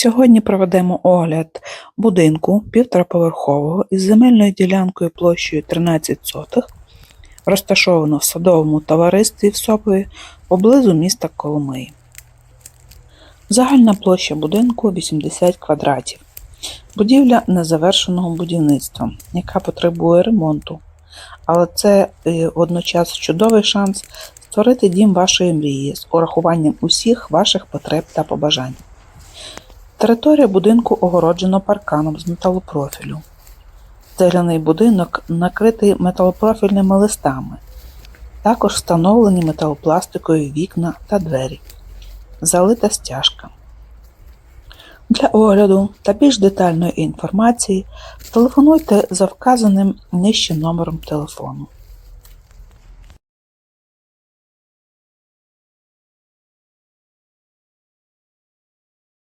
Сьогодні проведемо огляд будинку півтораповерхового із земельною ділянкою площею 13 сотих, розташовано в садовому товаристві в Сопові поблизу міста Коломиї. Загальна площа будинку 80 квадратів. Будівля незавершеного будівництва, яка потребує ремонту. Але це е, водночас чудовий шанс створити дім вашої мрії з урахуванням усіх ваших потреб та побажань. Територія будинку огороджена парканом з металопрофілю. Стеляний будинок накритий металопрофільними листами. Також встановлені металопластикові вікна та двері. Залита стяжка. Для огляду та більш детальної інформації телефонуйте за вказаним нижче номером телефону.